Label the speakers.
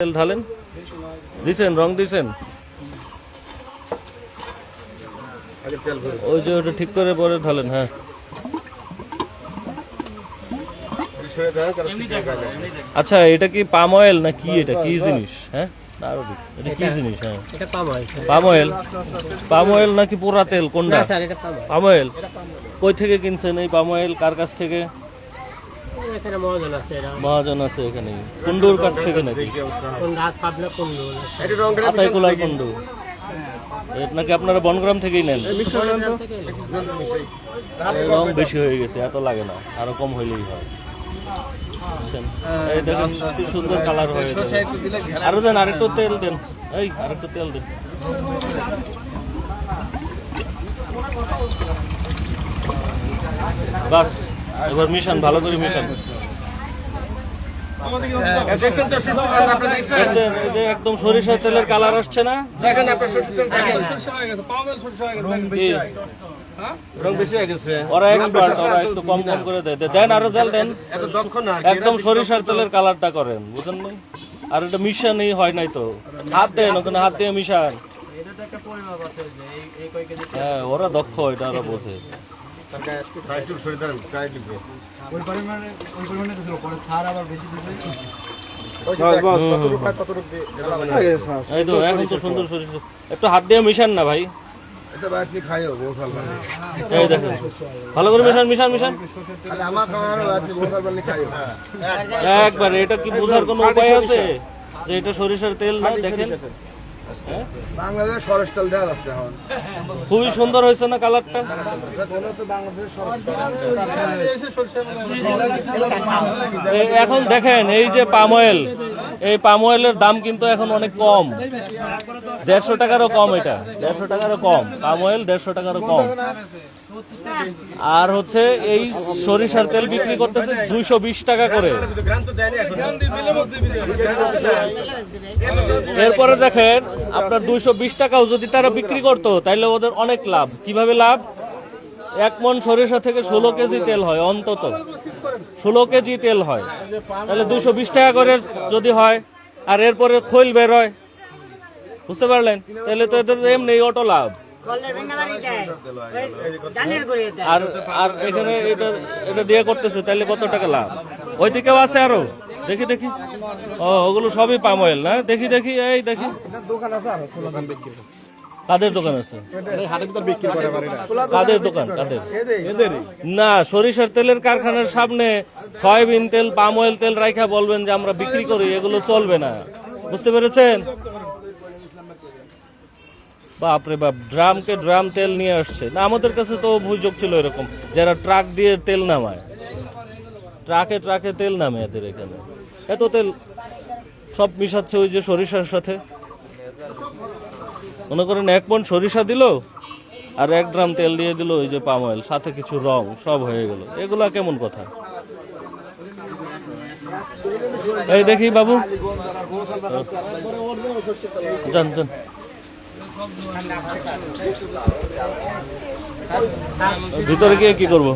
Speaker 1: তেল ঢালেন। দিছেন রং দিছেন? ওই যে ওটা ঠিক করে পরে ঢালেন হ্যাঁ। আচ্ছা এটা কি পাম অয়েল না কি এটা? কি জিনিস? হ্যাঁ? এটা কি জিনিস? হ্যাঁ।
Speaker 2: পাম অয়েল
Speaker 1: পাম অয়েল নাকি পোড়া তেল? কোনটা?
Speaker 2: পাম অয়েল
Speaker 1: কই থেকে কিনছেন এই পাম অয়েল কার কাছ থেকে?
Speaker 2: এখানে মহাজন আছে এরা।
Speaker 1: মহাজন আছে এখানে। কুন্ডুর কাছ থেকে নাকি?
Speaker 2: কোন রাত পাবনা কোন
Speaker 1: আতাইকুলার কুন্ডু নাকি আপনারা বনগ্রাম থেকেই নেন? রং বেশি হয়ে গেছে এত লাগে না। আরও কম হইলেই হয়। বুঝছেন? এই দেখেন সুন্দর কালার হয়ে আরও দেন আরেকটু তেল দেন। এই আরেকটু তেল দেন। বাস। এবার মিশান ভালো করে মিশান। একদম সরিষার তেলের কালার আসছে না?
Speaker 3: দেখেন আপনার সুস্থ দেখেন। রং বেশি হয়ে গেছে
Speaker 1: ওরা এক্সপার্ট ওরা একটু কম কম করে দেয়। দেন আরও তেল দেন।
Speaker 3: এত দক্ষ না
Speaker 1: একদম সরিষার তেলের কালারটা করেন বুঝেন আর এটা মিশানই হয় নাই তো। হাত দেন ওখানে হাত দিয়ে মিশান। হ্যাঁ ওরা দক্ষ এটা ওরা বোঝে।
Speaker 3: একটু
Speaker 1: হাত দিয়ে মিশান না ভাই।
Speaker 3: দিয়ে খাইও বহুত ভালো
Speaker 1: দেখেন। ভালো করে মিশান মিশান মিশান। একবার এটা কি বোঝার কোনো উপায় আছে? যে এটা সরিষার তেল না দেখেন।
Speaker 3: সরস্টাল দেওয়া যাচ্ছে এখন।
Speaker 1: খুবই সুন্দর হয়েছে না কালারটা? এখন দেখেন এই যে পাম অয়েল এই পাম অয়েলের দাম কিন্তু এখন অনেক কম। দেড়শো টাকারও কম এটা। দেড়শো টাকারও কম। পাম অয়েল দেড়শো টাকারও কম। আর হচ্ছে এই সরিষার তেল বিক্রি করতেছে দুইশো বিশ টাকা করে। এরপরে দেখেন, আপনার দুইশো বিশ টাকাও যদি তারা বিক্রি করতো তাহলে ওদের অনেক লাভ। কীভাবে লাভ? এক মন সরিষা থেকে ষোলো কেজি তেল হয় অন্তত। ষোলো কেজি তেল হয়। তাহলে দুশো বিশ টাকা করে যদি হয়, আর এরপরে খৈল বের হয় বুঝতে পারলেন? তাহলে তো এদের এমনি অটো লাভ। আর আর এখানে এটা এটা দিয়ে করতেছে তাহলে কত টাকা লাভ? ওই দিকেও আছে আরও। দেখি দেখি। ও ওগুলো সবই পাম অয়েল না? দেখি দেখি এই দেখি। কাদের দোকান আছে? কাদের দোকান? কাদের? না সরিষার তেলের কারখানার সামনে সয়াবিন তেল পাম অয়েল তেল রাইখা বলবেন যে আমরা বিক্রি করি এগুলো চলবে না। বুঝতে পেরেছেন? বাপরে বাপ, ড্রামকে ড্রাম তেল নিয়ে আসছে। না, আমাদের কাছে তো অভিযোগ ছিল এরকম, যারা ট্রাক দিয়ে তেল নামায়। ট্রাকে ট্রাকে তেল নামে এদের এখানে। এত তেল সব মিশাচ্ছে ওই যে সরিষার সাথে। মনে করেন এক মন সরিষা দিল, আর এক ড্রাম তেল দিয়ে দিল ওই যে পাম অয়েল, সাথে কিছু রং, সব হয়ে গেল। এগুলা কেমন কথা? এই দেখি বাবু। যান যান। ভিতরে গিয়ে কি করব?